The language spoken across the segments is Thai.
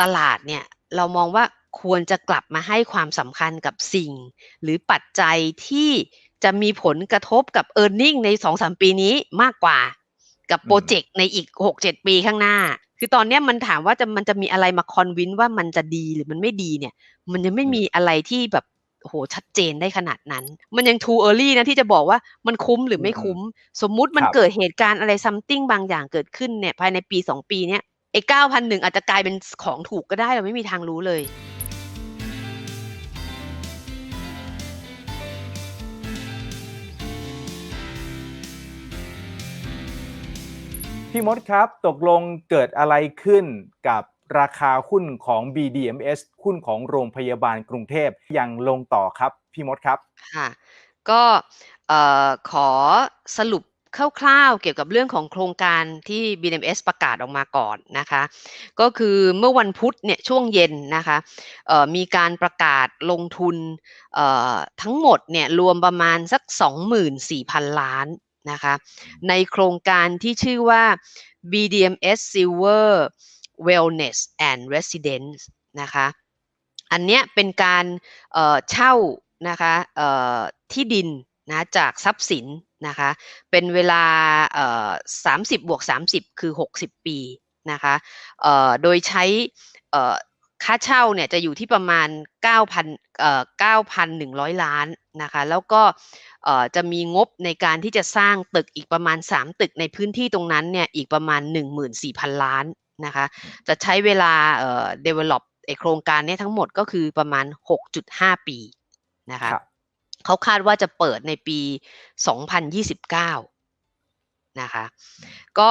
ตลาดเนี่ยเรามองว่าควรจะกลับมาให้ความสำคัญกับสิ่ง หรือปัจจัยที่จะมีผลกระทบกับ e a r n i n g ใน 2-3 ปีนี้มากกว่ากับอืมโปรเจกต์ในอีก 6-7 ปีข้างหน้า คือตอนเนี้ยมันถามว่าจะมันจะมีอะไรมาคอนวินว่ามันจะดีหรือมันไม่ดีเนี่ย มันยังไม่มีอะไรที่แบบโอ้โหชัดเจนได้ขนาดนั้น มันยัง too early นะที่จะบอกว่ามันคุ้มหรือไม่คุ้ม สมมุติมันครับเกิดเหตุการณ์อะไร something บางอย่างเกิดขึ้นเนี่ยภายในปี 2 ปีเนี้ย ไอ้9,001อาจจะกลายเป็นของถูกก็ได้เราไม่มีทางรู้เลย พี่มดครับตกลงเกิดอะไรขึ้นกับราคาหุ้นของ BDMs หุ้นของโรงพยาบาลกรุงเทพยังลงต่อครับ พี่มดครับ ค่ะ ก็เอ่อขอสรุป คร่าวๆเกี่ยวกับเรื่องของโครงการที่ BMS ประกาศออกมาก่อนนะคะ ก็คือเมื่อวันพุธเนี่ยช่วงเย็นนะคะมีการประกาศลงทุนทั้งหมดเนี่ยรวมประมาณสัก 24,000 ล้านนะคะในโครงการที่ชื่อว่า BDMS Silver Wellness and Residence นะคะอันเนี้ยเป็นการเช่านะคะที่ดินนะจากทรัพย์สิน นะคะ เป็นเวลาเอ่อ30บวก30คือ60ปีนะคะเอ่อโดยใช้เอ่อค่าเช่าเนี่ยจะอยู่ที่ประมาณ 9,000เอ่อ9,100 ล้านนะคะ แล้วก็เอ่อจะมีงบในการที่จะสร้างตึกอีกประมาณ 3 ตึกในพื้นที่ตรงนั้นเนี่ยอีกประมาณ 14,000 ล้านนะคะ จะใช้เวลาเอ่อ develop ไอโครงการเนี้ทั้งหมดก็คือประมาณ 6.5 ปีนะคะครับ เขาคาดว่าจะเปิดในปี 2029 นะคะ ก็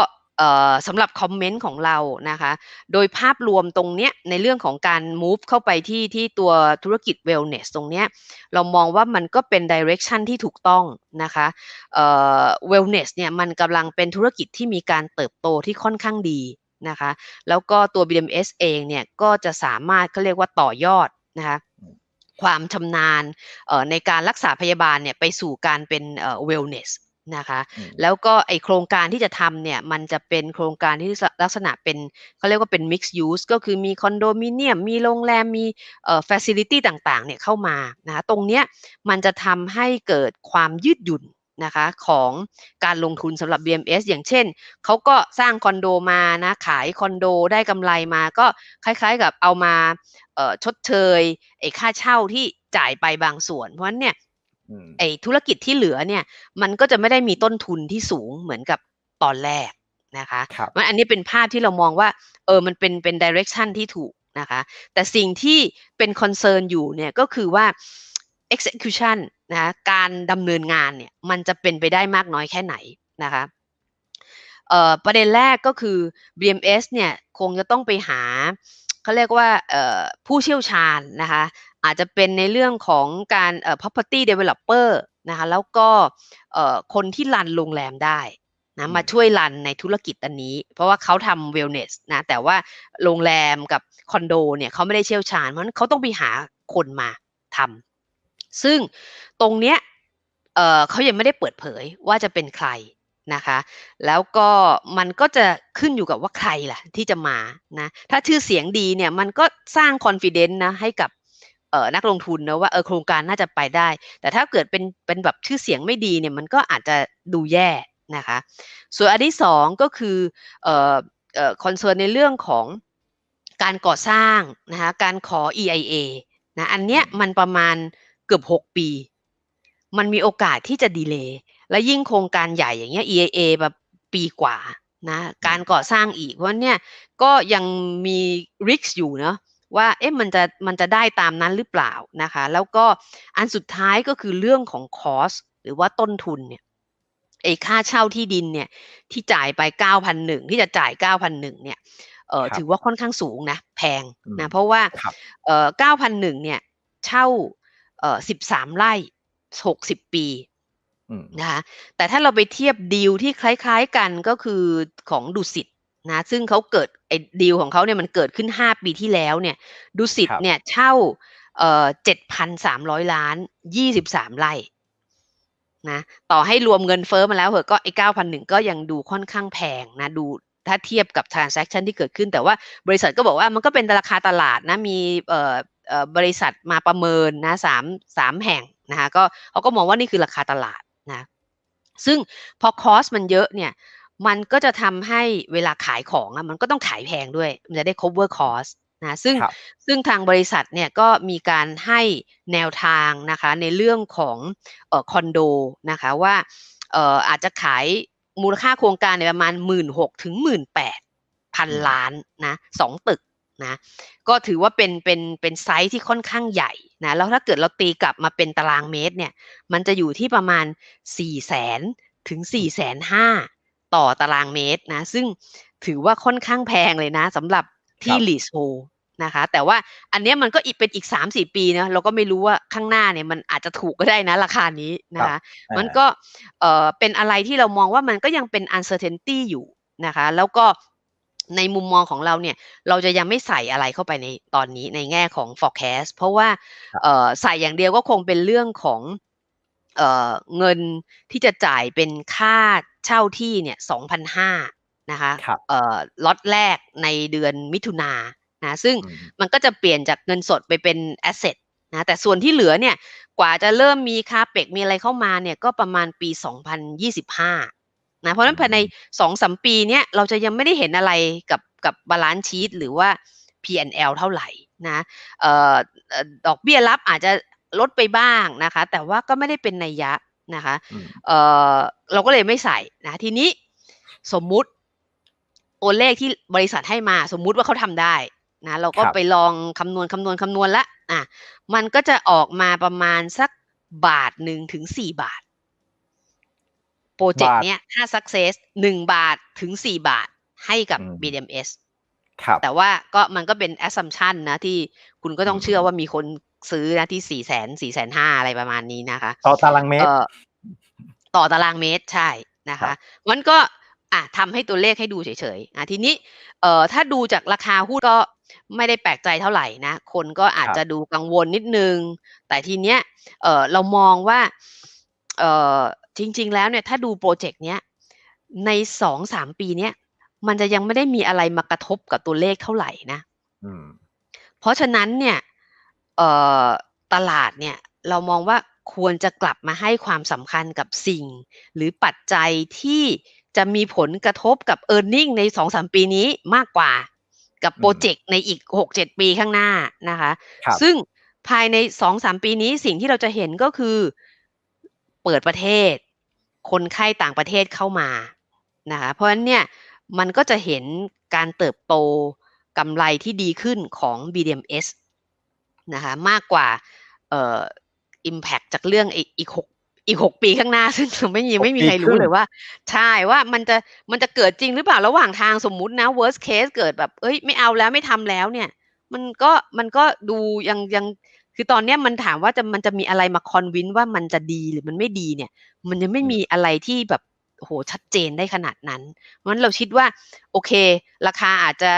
สำหรับคอมเมนต์ของเรานะคะ โดยภาพรวมตรงเนี้ยในเรื่องของการ move เข้าไปที่ที่ตัวธุรกิจ wellness ตรงเนี้ยเรามองว่ามันก็เป็น direction ที่ถูกต้องนะคะ wellness เนี่ยมันกำลังเป็นธุรกิจที่มีการเติบโตที่ค่อนข้างดีนะคะ แล้วก็ตัว BMS เองเนี่ยก็จะสามารถเขาเรียกว่าต่อยอดนะคะ ความชำนาญเอ่อในการรักษาพยาบาลเนี่ยไปสู่การเป็นเอ่อ wellness นะคะอืมแล้วก็ไอโครงการที่จะทำเนี่ยมันจะเป็นโครงการที่ลักษณะเป็นเขาเรียกว่าเป็น mixed use ก็คือมีคอนโดมิเนียม มีโรงแรม มีเอ่อ facility ต่างๆเนี่ยเข้ามานะคะตรงเนี้ยมันจะทำให้เกิดความยืดหยุ่น นะคะของการลงทุนสำหรับ BMS อย่างเช่น เขาก็สร้างคอนโดมานะขายคอนโดได้กำไรมาก็คล้ายๆกับเอามาเอ่อชดเชยไอ้ค่าเช่าที่จ่ายไปบางส่วน เพราะฉะนั้นเนี่ยอืมไอ้ธุรกิจที่เหลือเนี่ยมันก็จะไม่ได้มีต้นทุนที่สูงเหมือนกับตอนแรกนะคะครับมันอันนี้เป็นภาพที่เรามองว่าเออมันเป็นเป็น direction ที่ถูกนะคะแต่สิ่งที่เป็น concern อยู่เนี่ยก็คือว่า execution นะการดำเนินงานเนี่ยมันจะเป็นไปได้มากน้อยแค่ไหนนะคะเอ่อประเด็นแรกก็คือ BMS เนี่ยคงจะต้องไปหาเขาเรียกว่าเอ่อผู้เชี่ยวชาญนะคะอาจจะเป็นในเรื่องของการเอ่อ property developer นะคะแล้วก็เอ่อคนที่รันโรงแรมได้นะอืมมาช่วยรันในธุรกิจอันนี้ เพราะว่าเขาทำ wellness นะแต่ว่าโรงแรมกับคอนโดเนี่ยเขาไม่ได้เชี่ยวชาญ เพราะฉะนั้นเขาต้องไปหาคนมาทำ ซึ่งตรงเนี้ยเเขายังไม่ได้เปิดเผยว่าจะเป็นใครนะคะ แล้วก็มันก็จะขึ้นอยู่กับว่าใครล่ะที่จะมานะ ถ้าชื่อเสียงดีเนี่ยมันก็สร้าง confidence นะให้กับนักลงทุนนะว่าเออโครงการน่าจะไปได้ แต่ถ้าเกิดเป็นเป็นแบบชื่อเสียงไม่ดีเนี่ยมันก็อาจจะดูแย่นะคะ ส่วนอันที่สองก็คือเอ่อเอ่อคอนเซิร์นในเรื่องของการก่อสร้างนะคะการขอ EIA นะอันเนี้ยมันประมาณ เกือบ6ปี มันมีโอกาสที่จะดีเลย์และยิ่งโครงการใหญ่อย่างเงี้ย EIA แบบปีกว่านะการก่อสร้างอีกเพราะฉะนั้นเนี่ยก็ยังมี risk อยู่เนาะว่าเอ๊ะมันจะมันจะได้ตามนั้นหรือเปล่านะคะ แล้วก็อันสุดท้ายก็คือเรื่องของ cost หรือว่าต้นทุนเนี่ยไอ้ค่าเช่าที่ดินเนี่ยที่จ่ายไป 9,001 ที่จะจ่าย 9,001 เนี่ยเออครับถือว่าค่อนข้างสูงนะ แพงอืมนะ เพราะว่าครับเอ่อ9,001 เนี่ย เช่า เอ่อ13ไร่60ปีอืมนะคะแต่ถ้าเราไปเทียบดีลที่คล้ายๆกันก็คือของดุสิตนะซึ่งเขาเกิดไอ้ดีลของเขาเนี่ยมันเกิดขึ้น5ปีที่แล้วเนี่ยดุสิตครับเนี่ยเช่าเอ่อ7,300ล้าน23ไร่นะต่อให้รวมเงินเฟ้อมาแล้วเหอะก็ไอ้9,001ก็ยังดูค่อนข้างแพงนะดูถ้าเทียบกับ transaction ที่เกิดขึ้น แต่ว่าบริษัทก็บอกว่ามันก็เป็นราคาตลาดนะมีเอ่อเอ่อ บริษัทมาประเมินนะสามสามแห่งนะคะก็เขาก็มองว่านี่คือราคาตลาดนะซึ่งพอคอสมันเยอะเนี่ยมันก็จะทำให้เวลาขายของอะมันก็ต้องขายแพงด้วย มันจะได้ cover cost นะซึ่งครับซึ่งทางบริษัทเนี่ยก็มีการให้แนวทางนะคะในเรื่องของเอ่อคอนโดนะคะว่าเอ่ออาจจะขายมูลค่าโครงการในยประมาณ 1 6ื่นถึงหมื่นแปดพันอืมล้านนะสองตึก นะก็ถือว่าเป็นเป็นเป็นไซส์ที่ค่อนข้างใหญ่นะแล้วถ้าเกิดเราตีกลับมาเป็นตารางเมตรเนี่ยมันจะอยู่ที่ประมาณ 4 0 0แสนถึง 4 5 0 0 0ต่อตารางเมตรนะซึ่งถือว่าค่อนข้างแพงเลยนะสำหรับที่ครับลีสโฮนะคะแต่ว่าอันเนี้ยมันก็อีกเป็นอีก 3-4 ปีนะเราก็ไม่รู้ว่าข้างหน้าเนี่ยมันอาจจะถูกก็ได้นะราคานี้นะคะมันก็เอ่อเป็นอะไรที่เรามองว่ามันก็ยังเป็น uncertainty อยู่นะคะแล้วก็ ในมุมมองของเราเนี่ย เราจะยังไม่ใส่อะไรเข้าไปในตอนนี้ในแง่ของ forecast เพราะว่าครับเอ่อใส่อย่างเดียวก็คงเป็นเรื่องของเอ่อเงินที่จะจ่ายเป็นค่าเช่าที่เนี่ย2,500นะคะครับเอ่อล็อตแรกในเดือนมิถุนายนนะซึ่งอืมมันก็จะเปลี่ยนจากเงินสดไปเป็น asset นะแต่ส่วนที่เหลือเนี่ยกว่าจะเริ่มมีคาเปกมีอะไรเข้ามาเนี่ยก็ประมาณปี 2025 นะเพราะฉะนั้นภายในสองสามปีเนี้ยเราจะยังไม่ได้เห็นอะไรกับกับบาลานซ์ชีตหรือว่า P&L เท่าไหร่นะเอ่อเอ่อดอกเบี้ยรับอาจจะลดไปบ้างนะคะ แต่ว่าก็ไม่ได้เป็นนัยยะนะคะอืมเอ่อเราก็เลยไม่ใส่นะทีนี้สมมุติตัวเลขที่บริษัทให้มาสมมุติว่าเขาทำได้นะเราก็ครับไปลองคำนวณคำนวณคำนวณละอะมันก็จะออกมาประมาณสักบาทหนึ่งถึงสี่บาท โปรเจกต์บาทเนี้ยถ้า success หนึ่งบาทถึงสี่บาทให้กับอืม BDMs ครับแต่ว่าก็มันก็เป็น assumption นะที่คุณก็ต้องอืมเชื่อว่ามีคนซื้อนะที่สี่แสนสี่แสนห้าอะไรประมาณนี้นะคะ ต่อตารางเมตรเอ่อต่อตารางเมตรใช่นะครัคะบมันก็อะทำให้ตัวเลขให้ดูเฉยๆอะทีนี้เอ่อถ้าดูจากราคาหุ้นก็ไม่ได้แปลกใจเท่าไหร่นะ คนก็อาจครับจะดูกังวลนิดนึง แต่ทีเนี้ยเอ่อเรามองว่าเอ่อ จริง ๆ แล้วเนี่ยถ้าดูโปรเจกต์เนี้ยในสองสามปีเนี้ยมันจะยังไม่ได้มีอะไรมากระทบกับตัวเลขเท่าไหร่นะอืมเพราะฉะนั้นเนี่ยเอ่อตลาดเนี่ยเรามองว่าควรจะกลับมาให้ความสำคัญกับสิ่ง หรือปัจจัยที่จะมีผลกระทบกับ e a r n i n g ในสองสามปีนี้มากกว่ากับอืมโปรเจกต์ในอีกหกเจ็ดปีข้างหน้านะคะครับซึ่งภายในสองสามปีนี้สิ่งที่เราจะเห็นก็คือ เปิดประเทศ คนไข้ต่างประเทศเข้ามานะคะเพราะฉะนั้นเนี่ยมันก็จะเห็นการเติบโตกำไรที่ดีขึ้นของ BDMs นะคะมากกว่าเอ่อ impact จากเรื่องอีกอีกหกอีกหกปีข้างหน้า ซึ่งไม่มีหกไม่มีปีใครครึ่รู้งเลยว่า ใช่ว่ามันจะมันจะเกิดจริงหรือเปล่าระหว่างทางสมมุตินะ worst case เกิดแบบเอ้ยไม่เอาแล้วไม่ทำแล้วเนี่ย มันก็มันก็ดูยังยัง คือตอนเนี้ยมันถามว่าจะมันจะมีอะไรมาคอนวินว่ามันจะดีหรือมันไม่ดีเนี่ย มันยังไม่มีอะไรที่แบบโอ้โหชัดเจนได้ขนาดนั้นเพราะฉะนั้นเราคิดว่า โอเค ราคาอาจจะ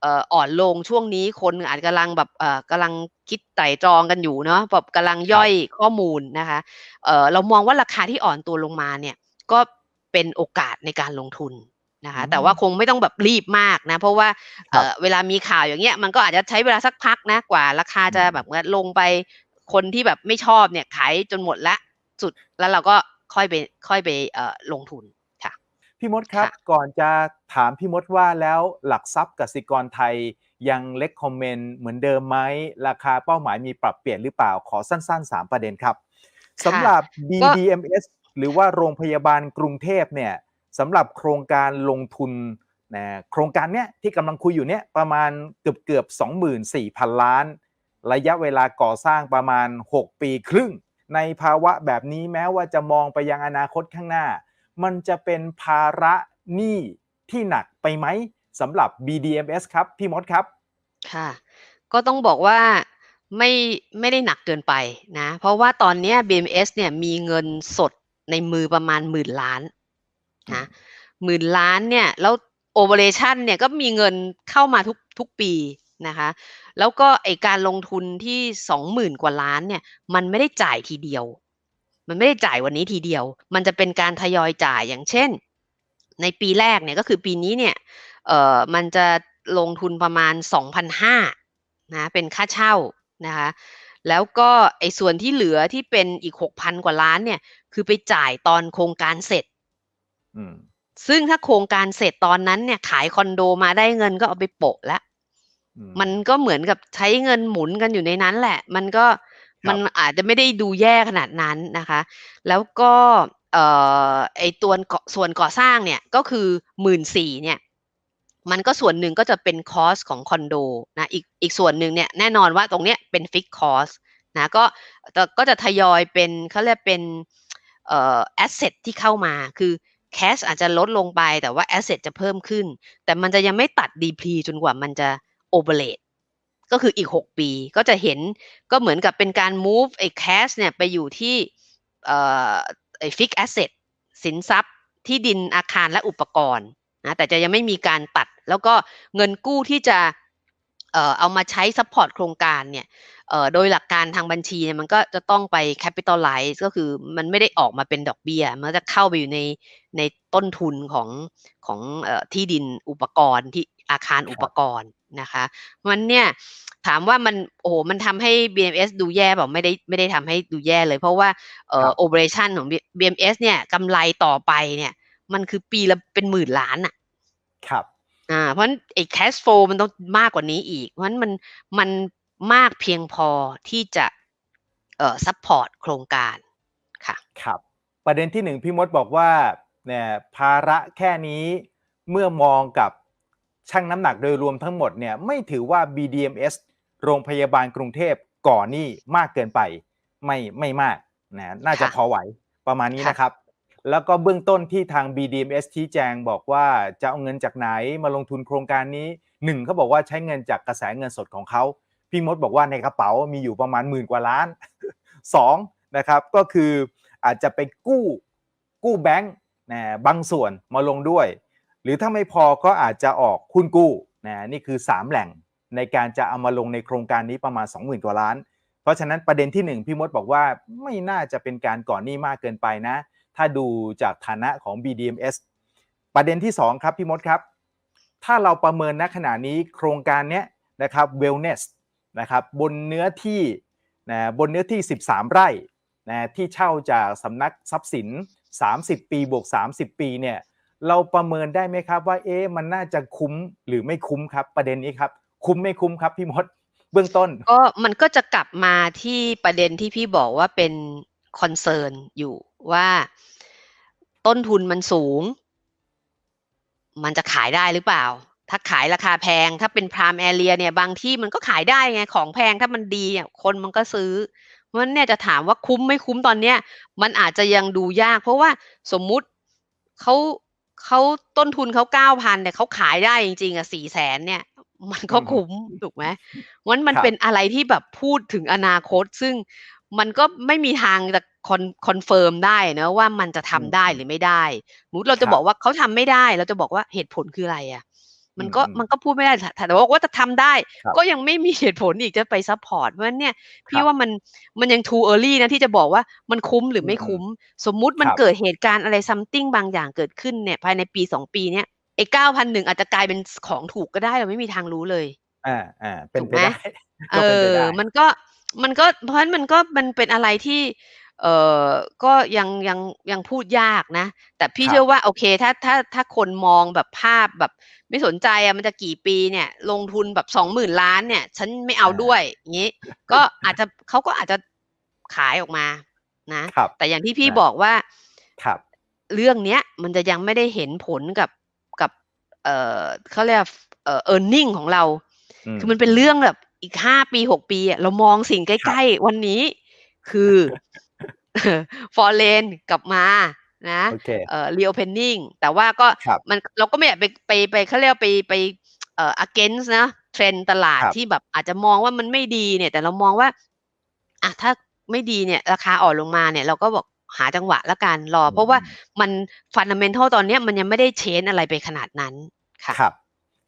เอ่ออ่อนลงช่วงนี้คนอาจกำลังแบบเอ่อกำลังคิดไตร่ตรองกันอยู่เนาะแบบกำลังย่อยข้อมูลนะคะเอ่อเรามองว่าราคาที่อ่อนตัวลงมาเนี่ย ก็เป็นโอกาสในการลงทุน นะคะอืมแต่ว่าคงไม่ต้องแบบรีบมากนะ เพราะว่าครัเอ่บอเวลามีข่าวอย่างเงี้ยมันก็อาจจะใช้เวลาสักพักนะกว่า ราคาจะอืมแบบว่าลงไปคนที่แบบไม่ชอบเนี่ยขายจนหมดละสุดแล้วเราก็ค่อยไปค่อยไปเอ่อลงทุนค่ะพี่มดครับค่ะก่อนจะถามพี่มดว่าแล้วหลักทรัพย์กสิกรไทยยังเล็กคอมเมนต์เหมือนเดิมไหมราคาเป้าหมายมีปรับเปลี่ยนหรือเปล่าขอสั้นๆ 3 ประเด็นครับสำหรับ BDMS หรือว่าโรงพยาบาลกรุงเทพเนี่ย สำหรับโครงการลงทุนนะโครงการเนี้ยที่กำลังคุยอยู่เนี่ยประมาณเกือบเกือบ24,000 ล้าน ระยะเวลาก่อสร้างประมาณ 6 ปีครึ่ง ในภาวะแบบนี้แม้ว่าจะมองไปยังอนาคตข้างหน้า มันจะเป็นภาระหนี้ที่หนักไปไหมสำหรับ BDMS ครับ พี่มดครับ ค่ะ ก็ต้องบอกว่าไม่ไม่ได้หนักเกินไปนะ เพราะว่าตอนนี้ BMS เนี่ยมีเงินสดในมือประมาณหมื่นล้าน นะหมื่นล้านเนี่ยแล้วโอเปอเรชันเนี่ยก็มีเงินเข้ามาทุกทุกปีนะคะแล้วก็ไอการลงทุนที่สองหมื่นกว่าล้านเนี่ยมันไม่ได้จ่ายทีเดียว มันไม่ได้จ่ายวันนี้ทีเดียว มันจะเป็นการทยอยจ่ายอย่างเช่น ในปีแรกเนี่ยก็คือปีนี้เนี่ยเอ่อมันจะลงทุนประมาณ 2,500นะเป็นค่าเช่านะคะแล้วก็ไอ้ส่วนที่เหลือที่เป็นอีก 6,000 กว่าล้านเนี่ยคือไปจ่ายตอนโครงการเสร็จ ซึ่งถ้าโครงการเสร็จตอนนั้นเนี่ยขายคอนโดมาได้เงินก็เอาไปโปะแล้วอืมันก็เหมือนกับใช้เงินหมุนกันอยู่ในนั้นแหละ มันก็ครับมันอาจจะไม่ได้ดูแย่ขนาดนั้นนะคะ แล้วก็เอ่อไอตัวเกาะส่วนก่อสร้างเนี่ยก็คือหมื่นสี่เนี่ยมันก็ส่วนหนึ่งก็จะเป็นคอสของคอนโดนะอีกอีกส่วนหนึ่งเนี่ยแน่นอนว่าตรงเนี้ยเป็นฟิกคอสนะก็ก็ก็จะทยอยเป็นเขาเรียกเป็นเอ่อแอสเซทที่เข้ามาคือ แคชอาจจะลดลงไปแต่ว่าแอสเซทจะเพิ่มขึ้น แต่มันจะยังไม่ตัดดีพลีจนกว่ามันจะโอเ r เ t ตก็คืออีก 6 ปีก็จะเห็นก็เหมือนกับเป็นการ move ไอ้ cash เนี่ยไปอยู่ที่ไอ้ fixed asset สินทรัพย์ที่ดินอาคารและอุปกรณ์นะแต่จะยังไม่มีการตัด แล้วก็เงินกู้ที่จะ เอ่อเอามาใช้ support โครงการเนี่ยเอ่อโดยหลักการทางบัญชีเนี่ยมันก็จะต้องไป capitalize ก็คือมันไม่ได้ออกมาเป็นดอกเบี้ย มันจะเข้าไปอยู่ในในต้นทุนของของเอ่อที่ดินอุปกรณ์ที่อาคารอุปกรณ์นะคะมันเนี่ยถามว่ามันโอ้โหมันทำให้ BMS ดูแย่เปล่าไม่ได้ไม่ได้ทำให้ดูแย่เลย เพราะว่าเอ่อ operation ของ BMS เนี่ยกำไรต่อไปเนี่ย มันคือปีละเป็นหมื่นล้านอะครับ อ่าเพราะฉะนั้นไอ้ cash flow มันต้องมากกว่านี้อีก เพราะฉะนั้นมันมันมากเพียงพอที่จะเอ่อ support โครงการค่ะครับ ประเด็นที่หนึ่งพี่มดบอกว่าเนี่ยภาระแค่นี้เมื่อมองกับชั่งน้ำหนักโดยรวมทั้งหมดเนี่ยไม่ถือว่า BDMS โรงพยาบาลกรุงเทพก่อหนี้มากเกินไป ไม่ไม่มากนะน่าจะค่ะพอไหวประมาณนี้ค่ะนะครับ แล้วก็เบื้องต้นที่ทาง BDMS ชี้แจงบอกว่าจะเอาเงินจากไหนมาลงทุนโครงการนี้หนึ่งเขาบอกว่าใช้เงินจากกระแสเงินสดของเขาพี่มดบอกว่าในกระเป๋ามีอยู่ประมาณหมื่นกว่าล้านสองนะครับก็คืออาจจะไปกู้กู้แบงค์นะบางส่วนมาลงด้วย หรือถ้าไม่พอก็อาจจะออกหุ้นกู้นะนี่คือ 3 แหล่งในการจะเอามาลงในโครงการนี้ประมาณ 20,000 กว่าล้าน เพราะฉะนั้นประเด็นที่ 1 พี่มดบอกว่าไม่น่าจะเป็นการก่อนหนี้มากเกินไปนะ ถ้าดูจากฐานะของ BDMS ประเด็นที่ 2 ครับ พี่มดครับ ถ้าเราประเมินณขณะนี้โครงการเนี้ยนะครับ wellness นะครับบนเนื้อที่นะบนเนื้อที่ 13 ไร่นะที่เช่าจากสำนักทรัพย์สิน 30 ปีบวก 30 ปีเนี่ยเราประเมินได้ไหมครับว่าเอ๊ะมันน่าจะคุ้มหรือไม่คุ้มครับ ประเด็นนี้ครับ คุ้มไม่คุ้มครับพี่มดเบื้องต้นก็มันก็จะกลับมาที่ประเด็นที่พี่บอกว่าเป็นคอนเซิร์นอยู่ ว่าต้นทุนมันสูง มันจะขายได้หรือเปล่า ถ้าขายราคาแพง ถ้าเป็นพรามแอเรียเนี่ย บางที่มันก็ขายได้ไง ของแพงถ้ามันดีอะคนมันก็ซื้อ เพราะฉะนั้นเนี่ยจะถามว่าคุ้มไม่คุ้มตอนเนี้ย มันอาจจะยังดูยาก เพราะว่าสมมุติเขาเขาต้นทุนเขาเก้าพันเนี่ยเขาขายได้จริงๆอะสี่แสนเนี่ย มันก็อืมคุ้มถูกไหมวันมันครับเป็นอะไรที่แบบพูดถึงอนาคตซึ่ง มันก็ไม่มีทางจะคอนคอนเฟิร์มได้นะว่ามันจะทำได้หรือไม่ได้สมมุติเราจะครับบอกว่าเขาทำไม่ได้ เราจะบอกว่าเหตุผลคืออะไรอะ มันก็อืมมันก็พูดไม่ได้แต่แต่ว่าว่าจะทำได้ครับก็ยังไม่มีเหตุผลอีกจะไปซัพพอร์ตเพราะฉะนั้นเนี่ยพี่ครับว่ามันมันยัง too early นะที่จะบอกว่ามันคุ้มหรือไม่อืมคุ้ม สมมุติมันครับเกิดเหตุการณ์อะไร something บางอย่างเกิดขึ้นเนี่ยภายในปีสองปีเนี้ยไอ้เก้าพันหนึ่งอาจจะกลายเป็นของถูกก็ได้เราไม่มีทางรู้เลย อ่าอ่าเป็นไปถูกไหมได้เอก็เป็นไปอได้มันก็ มันก็เพราะฉะนั้นมันก็มันเป็นอะไรที่ เอ่อก็ยังยังยังพูดยากนะ แต่พี่ครับเชื่อว่าโอเค ถ้าถ้าถ้าคนมองแบบภาพแบบ ไม่สนใจอะมันจะกี่ปีเนี่ย ลงทุนแบบสองหมื่นล้านเนี่ย ฉันไม่เอาด้วยอย่างนี้ ก็อาจจะเขาก็อาจจะขายออกมานะครับแต่อย่างที่พี่นะบอกว่าครับเรื่องเนี้ยมันจะยังไม่ได้เห็นผลกับกับ เอ่อเขาเรียกว่าเอ่อ earning ของเรา คือมันเป็นเรื่องแบบ อีกห้าปีหกปีอะเรามองสิ่งใกล้ ๆ วันนี้ คือฟอร์เรนกลับมานะโอเคเอ่อ reopening แต่ว่าก็ครับมันเราก็ไม่อยากไปไปไปเขาเรียกว่าไปไปเอ่อ against นะเทรนตลาดครับที่แบบอาจจะมองว่ามันไม่ดีเนี่ย แต่เรามองว่าอะถ้าไม่ดีเนี่ย ราคาอ่อนลงมาเนี่ย เราก็บอกหาจังหวะละกันรอ เพราะว่ามันฟันดัมเ n นทัลตอนเนี้ยมันยังไม่ได้เชนอะไรไปขนาดนั้นค่ะครับ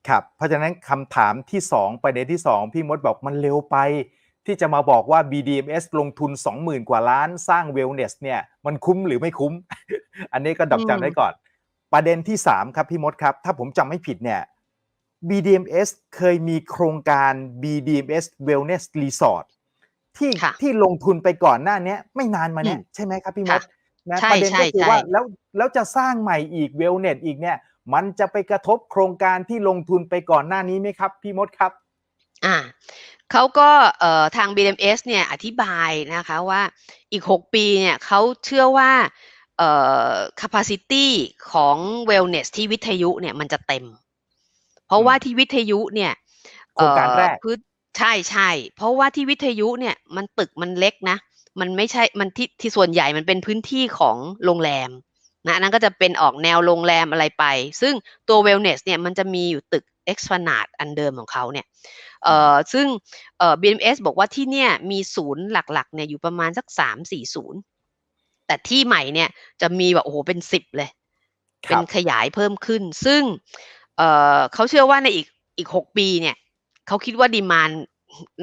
ครับ เพราะฉะนั้นคำถามที่ 2 ประเด็นที่ 2 พี่มดบอกมันเร็วไป ที่จะมาบอกว่า BDMS ลงทุน 20,000 กว่าล้านสร้าง Wellness เนี่ยมันคุ้มหรือไม่คุ้ม อันนี้ก็ดอกอืมจันไว้ก่อน ประเด็นที่ 3 ครับพี่มดครับ ถ้าผมจำไม่ผิดเนี่ย BDMs เคยมีโครงการ BDMs Wellness Resort ที่ค่ะที่ลงทุนไปก่อนหน้าเนี้ยไม่นานมาเนี้ยอืมใช่ไหมครับพี่มค่ะดนะใช่ประเด็นก็ใช่คือใช่ว่าแล้วแล้วจะสร้างใหม่อีก Wellness อีกเนี่ย มันจะไปกระทบโครงการที่ลงทุนไปก่อนหน้านี้ไหมครับ พี่มดครับอ่าเขาก็เอ่อทาง BMS เนี่ยอธิบายนะคะว่าอีก 6 ปีเนี่ยเขาเชื่อว่าเอ่อ capacity ของ wellness ที่วิทยุเนี่ยมันจะเต็ม เพราะอืมว่าที่วิทยุเนี่ยโครงการแรกเอ่อพื้นใช่ใช่เพราะว่าที่วิทยุเนี่ยมันตึกมันเล็กนะ มันไม่ใช่มันที่ที่ส่วนใหญ่มันเป็นพื้นที่ของโรงแรม นะอันนั้นก็จะเป็นออกแนวโรงแรมอะไรไป ซึ่งตัว wellness เนี่ยมันจะมีอยู่ตึก Esplanade อันเดิมของเขาเนี่ยเอ่อซึ่งเอ่อ BMS บอกว่าที่เนี่ยมีศูนย์หลักๆเนี่ยอยู่ประมาณสักสามสี่ศูนย์แต่ที่ใหม่เนี่ยจะมีแบบโอ้โหเป็นสิบเลยคเป็รันบขยายเพิ่มขึ้น ซึ่งเอ่อเขาเชื่อว่าในอีกอีกหกปีเนี่ยเขาคิดว่าดีมาน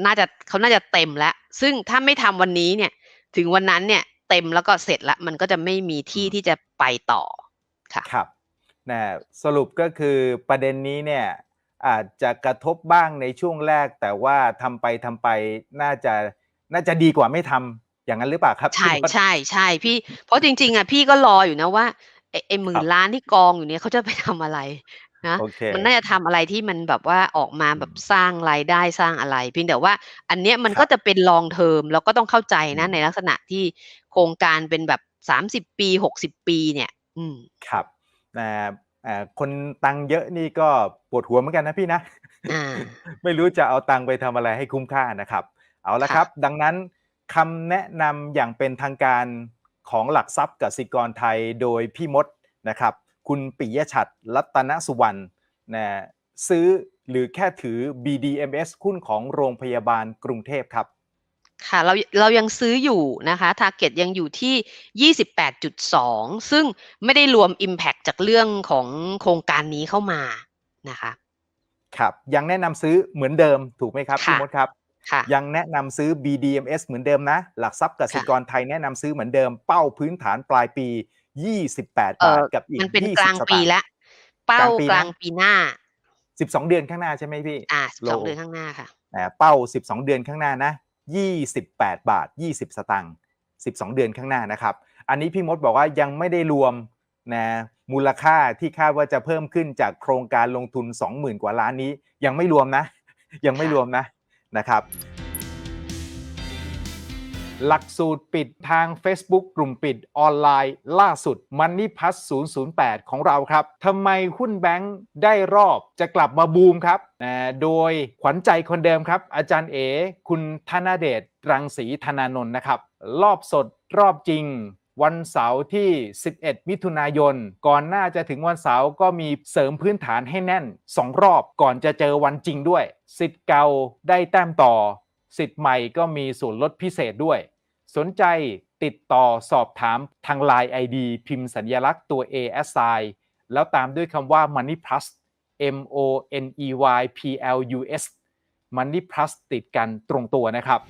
น่าจะเขาน่าจะเต็มแล้ว ซึ่งถ้าไม่ทำวันนี้เนี่ยถึงวันนั้นเนี่ย เต็มแล้วก็เสร็จละมันก็จะไม่มีที่อืมที่จะไปต่อค่ะครับนะสรุปก็คือประเด็นนี้เนี่ยอาจจะกระทบบ้างในช่วงแรก แต่ว่าทำไปทำไปน่าจะน่าจะดีกว่าไม่ทำอย่างนั้นหรือเปล่าครับ ใช่พี่มดใช่ใช่พี่เพราะจริง ๆอะพี่ก็รออยู่นะว่าไอ้ไอ้หมื่ครันบล้านที่กองอยู่เนี่ยเขาจะไปทำอะไรนะโอเคมันน่าจะทำอะไรที่มันแบบว่าออกมาแบบสร้างรายได้สร้างอะไร เพียงแต่ว่าอันเนี้ยมันครับก็จะเป็นลองเทอมเราก็ต้องเข้าใจนะอืมในลักษณะที่ โครงการเป็นแบบสามสิบปีหกสิบปีเนี่ย อืมครับนะอ่าคนตังค์เยอะนี่ก็ปวดหัวเหมือนกันนะพี่นะอ่าไม่รู้จะเอาตังค์ไปทำอะไรให้คุ้มค่านะครับ เอาละค่ะครับ ดังนั้นคำแนะนำอย่างเป็นทางการของหลักทรัพย์กสิกรไทยโดยพี่มดนะครับ คุณปิยชัดรัตนสุวรรณนะซื้อหรือแค่ถือ BDMs หุ้นของโรงพยาบาลกรุงเทพครับ ค่ะเราเรายังซื้ออยู่นะคะ Target ยังอยู่ที่ 28.2 ซึ่งไม่ได้รวม Impact จากเรื่องของโครงการนี้เข้ามานะคะครับยังแนะนำซื้อเหมือนเดิมถูกไหมครับค่ะพี่มดครับค่ะยังแนะนำซื้อ BDMs เหมือนเดิมนะ หลักทรัพย์กสิกรไทยแนะนำซื้อเหมือนเดิมเป้าพื้นฐานปลายปี 28เอ่บาอทกับอีกมันเป็น20กลางสปีตางค์แล้วเป้ากลางปีนะกลางปีหน้า 12 เดือนข้างหน้าใช่ไหมพี่อ่าโลสองเดือนข้างหน้าค่ะอ่าเป้า 12 เดือนข้างหน้านะ 28 บาท 20 สตางค์ 12 เดือนข้างหน้านะครับ อันนี้พี่มดบอกว่ายังไม่ได้รวมนะมูลค่าที่คาดว่าจะเพิ่มขึ้นจากโครงการลงทุน 20,000 กว่าล้านนี้ ยังไม่รวมนะ ยังไม่รวมนะนะครับ หลักสูตรปิดทาง Facebook กลุ่มปิดออนไลน์ล่าสุด Money Plus 008 ของเราครับทำไมหุ้นแบงค์ได้รอบจะกลับมาบูมครับโดยขวัญใจคนเดิมครับ อาจารย์เอ คุณธนาเดชรังสีธนานนท์นะครับ รอบสดรอบจริงวันเสาร์ที่ 11 มิถุนายน ก่อนหน้าจะถึงวันเสาร์ก็มีเสริมพื้นฐานให้แน่น 2 รอบก่อนจะเจอวันจริงด้วย สิทธิ์เก่าได้แต้มต่อ สิทธิ์ใหม่ก็มีส่วนลดพิเศษด้วย สนใจติดต่อสอบถามทาง Line ID พิมพ์สัญลักษณ์ตัว A S I แล้วตามด้วยคำว่า Money Plus M O N E Y P L U S Money Plus ติดกันตรงตัวนะครับ